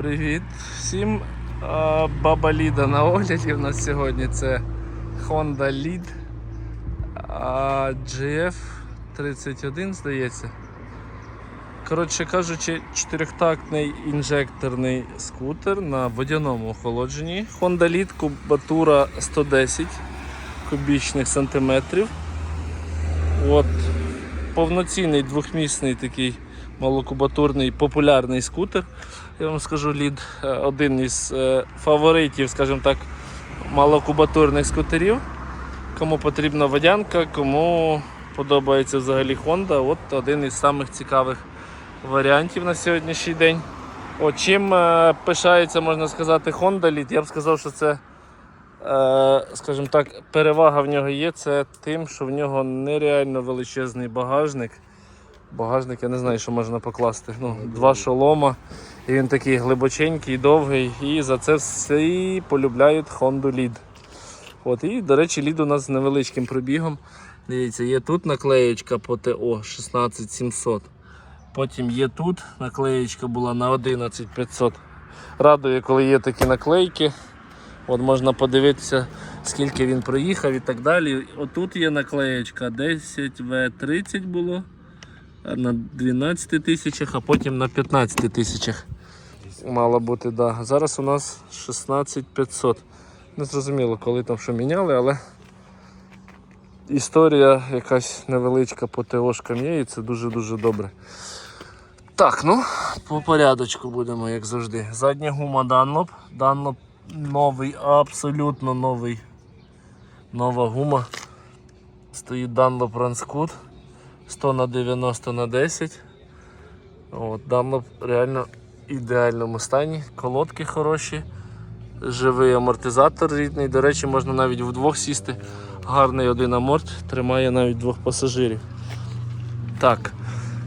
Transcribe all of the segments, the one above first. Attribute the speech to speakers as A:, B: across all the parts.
A: Привіт всім. Баба Ліда на огляді. У нас сьогодні це Honda Lead GF31, здається. Коротше кажучи, чотирьохтактний інжекторний скутер на водяному охолодженні. Honda Lead кубатура 110 кубічних сантиметрів. От, повноцінний двохмісний такий малокубатурний популярний скутер. Я вам скажу, лід е, один із е, фаворитів, скажімо так, малокубатурних скутерів. Кому потрібна водянка, кому подобається взагалі Honda, от один із самих цікавих варіантів на сьогоднішній день. От, чим е, пишається, можна сказати, Honda Lead, я б сказав, що це, скажімо так, перевага в нього є, це тим, що в нього нереально величезний багажник. Багажник, я не знаю, що можна покласти. Ну, два шолома. І він такий глибоченький, довгий. І за це всі полюбляють Honda Lead. От, і, до речі, лід у нас з невеличким пробігом. Дивіться, є тут наклеєчка по ТО 16700. Потім є тут наклеєчка була на 11500. Радує, коли є такі наклейки. От можна подивитися, скільки він проїхав і так далі. Отут є наклеєчка 10В30 було на 12 тисячах, а потім на 15 тисячах мало бути. Да. Зараз у нас 16500. Не зрозуміло, коли там що міняли, але історія якась невеличка по ТОшкам є і це дуже-дуже добре. Так, ну, по порядочку будемо, як завжди. Задня гума Dunlop. Dunlop новий, абсолютно новий. Нова гума. Стоїть Dunlop Ranscoot 100 на 90 на 10. От, Dunlop реально в ідеальному стані. Колодки хороші, живий амортизатор рідний. До речі, можна навіть вдвох сісти. Гарний один аморт, тримає навіть двох пасажирів. Так.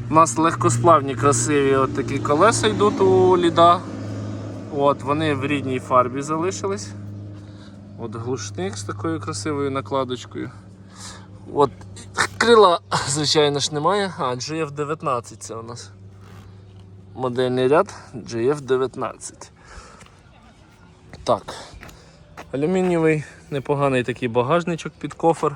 A: У нас легкосплавні, красиві от такі колеса йдуть у ліда. От, вони в рідній фарбі залишились. От глушник з такою красивою накладочкою. От крила, звичайно ж, немає. А, GF19 це у нас. Модельний ряд GF19. Так. Алюмінієвий, непоганий такий багажничок під кофр.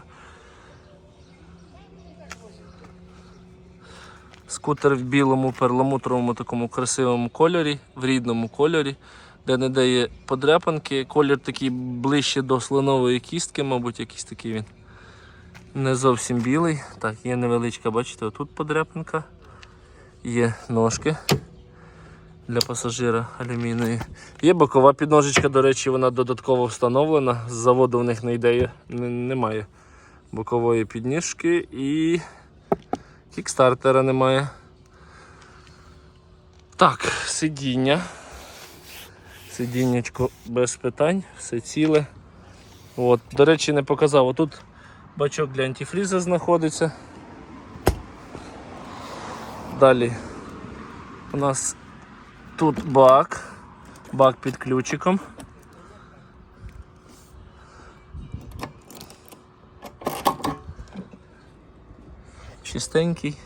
A: Скутер в білому перламутровому такому красивому кольорі, в рідному кольорі, де не де є подряпанки. Колір такий ближче до слонової кістки, мабуть, якийсь такий він. Не зовсім білий. Так, є невеличка, бачите, отут подряпинка. Є ножки для пасажира алюмінієві. Є бокова підножечка, до речі, вона додатково встановлена. З заводу в них не йде, немає бокової підніжки і кікстартера немає. Так, сидіння. Сидіннячко без питань, все ціле. От, до речі, не показав. Отут бачок для антифріза знаходиться. Далі у нас тут бак, бак під ключиком. Чистенький.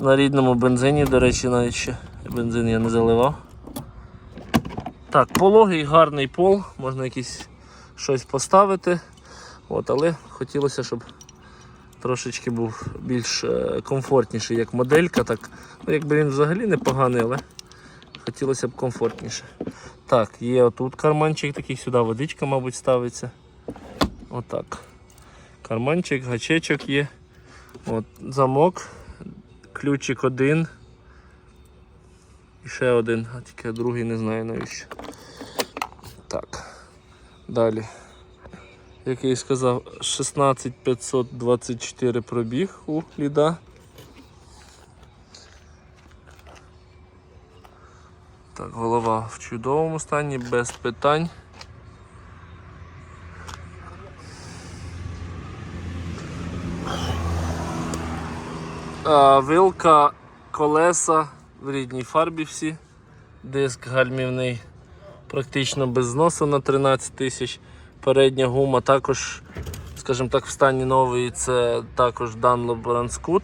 A: На рідному бензині, до речі, навіть ще бензин я не заливав. Так, пологий, гарний пол, можна якісь щось поставити. От, але хотілося, щоб трошечки був більш е, комфортніший як моделька. Так, ну, якби він взагалі непоганий, але хотілося б комфортніше. Так, є отут карманчик такий, сюди водичка, мабуть, ставиться. Отак. Карманчик, гачечок є. От, замок, ключик один. І ще один, а тільки другий не знаю навіщо. Так. Далі. Як я і сказав, 16524 пробіг у ліда. Так, голова в чудовому стані, без питань. А, вилка, колеса в рідній фарбі всі. Диск гальмівний практично без зносу на 13 тисяч. Передня гума також, скажімо так, в стані нової це також Dunlop Ranscoot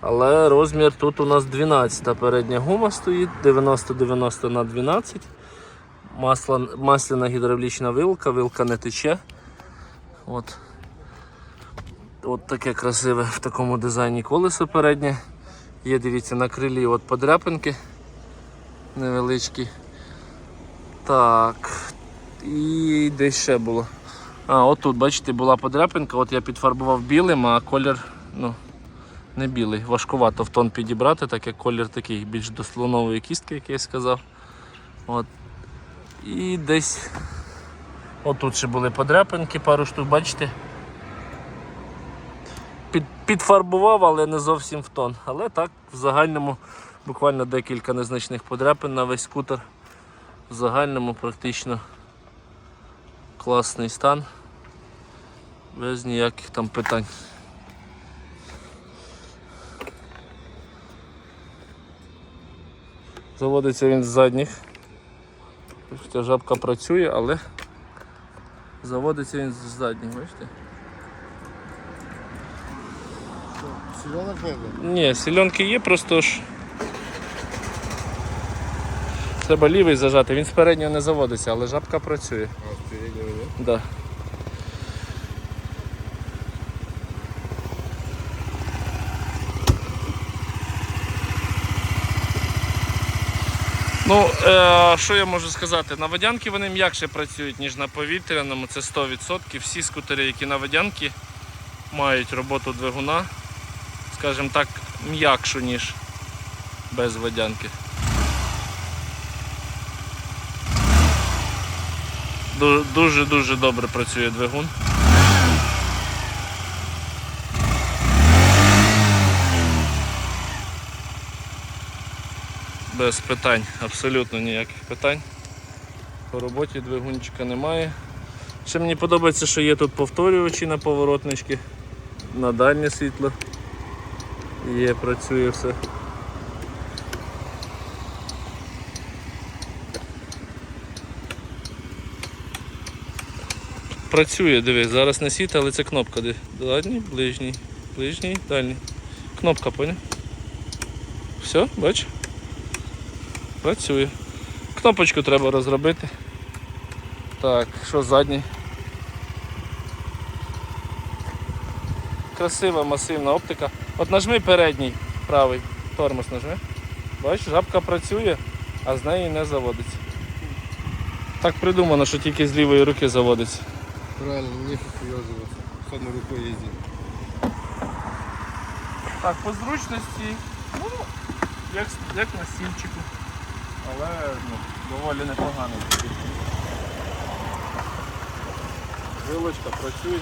A: Але розмір тут у нас 12 передня гума стоїть, 90-90 на 12. Масла, масляна гідравлічна вилка, вилка не тече. От. От таке красиве в такому дизайні колесо переднє. Є, дивіться, на крилі от подряпинки невеличкі. Так. І десь ще було. А, от тут, бачите, була подряпинка, от я підфарбував білим, а колір, ну, не білий. Важкувато в тон підібрати, так як колір такий більш до слонової кістки, як я сказав. От. І десь отут ще були подряпинки, пару штук, бачите. Під, підфарбував, але не зовсім в тон. Але так, в загальному буквально декілька незначних подряпин на весь скутер. В загальному практично класний стан. Без ніяких там питань. Заводиться він з задніх. Хоча жабка працює, але заводиться він з задніх, бачите?
B: Силенок не
A: Ні, сільонки є, просто ж. Треба лівий зажати, він з переднього не заводиться, але жабка працює. Да. Ну, е, що я можу сказати? На водянки вони м'якше працюють, ніж на повітряному, це 100%. Всі скутери, які на водянки, мають роботу двигуна, скажімо так, м'якшу, ніж без водянки. Дуже-дуже добре працює двигун. Без питань, абсолютно ніяких питань. По роботі двигунчика немає. Ще мені подобається, що є тут повторювачі на поворотнички, на дальнє світло. Є, працює все. Працює, дивись, зараз не світ, але це кнопка. Де? Дальній, ближній, ближній, дальній. Кнопка, поняв? Все, бач? Працює. Кнопочку треба розробити. Так, що задній? Красива масивна оптика. От нажми передній правий тормоз нажми. Бачиш, жабка працює, а з неї не заводиться. Так придумано, що тільки з лівої руки заводиться.
B: Правильно, не привязываться. С одной рукой ездить.
A: Так, по зручності, ну, як, як на стільчику. Але ну, доволі непогано. Вилочка працює.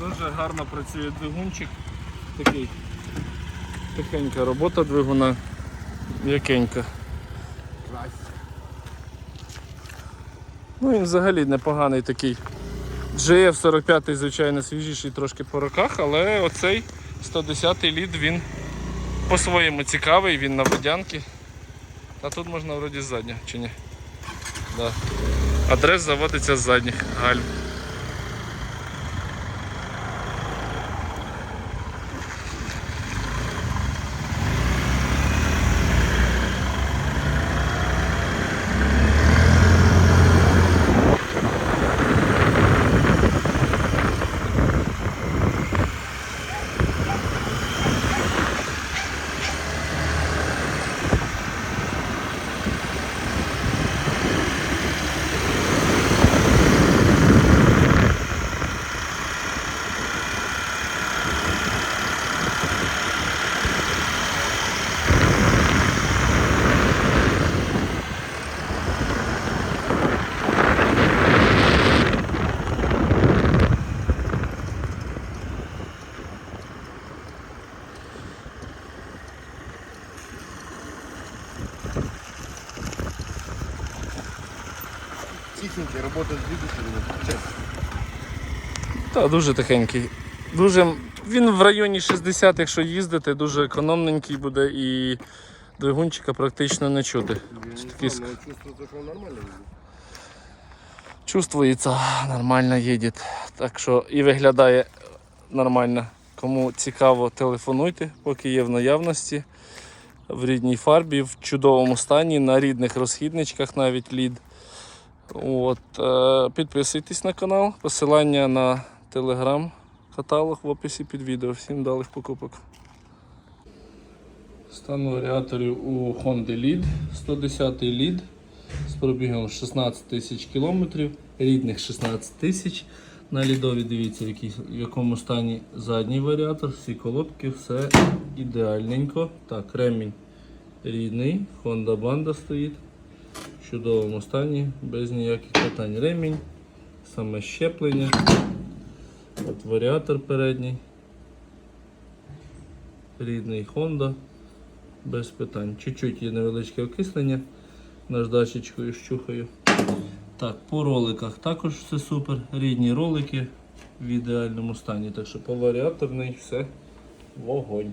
A: Дуже гарно працює двигунчик. Такий тихенька робота двигуна, м'якенька. Ну він взагалі непоганий такий. GF45, звичайно, свіжіший трошки по роках, але оцей 110-й літ він по-своєму цікавий, він на водянки. Та тут можна вроді з заднього, чи ні? Да. Адрес заводиться з задніх гальм.
B: Тихенький, работает с двигателем. Сейчас.
A: Та дуже тихенький. Дуже, він в районі 60, якщо їздити, дуже економненький буде і двигунчика практично не чути. Такий
B: но чувствуется, что он нормально.
A: Чувствується, нормально їде. Так що і виглядає нормально. Кому цікаво, телефонуйте, поки є в наявності. В рідній фарбі, в чудовому стані, на рідних розхідничках навіть лід. От, е, підписуйтесь на канал, посилання на телеграм-каталог в описі під відео. Всім далих покупок. Стан варіаторів у Honda Lead, 110 лід з пробігом 16 тисяч кілометрів, рідних 16 тисяч. На лідові дивіться, в, в якому стані задній варіатор, всі колодки, все ідеальненько. Так, ремінь рідний, Honda Banda стоїть чудовому стані, без ніяких питань. Ремінь, саме щеплення, от варіатор передній, рідний Honda, без питань. Чуть-чуть є невеличке окислення наждачечкою щухаю. Так, по роликах також все супер. Рідні ролики в ідеальному стані. Так що по варіаторний все вогонь.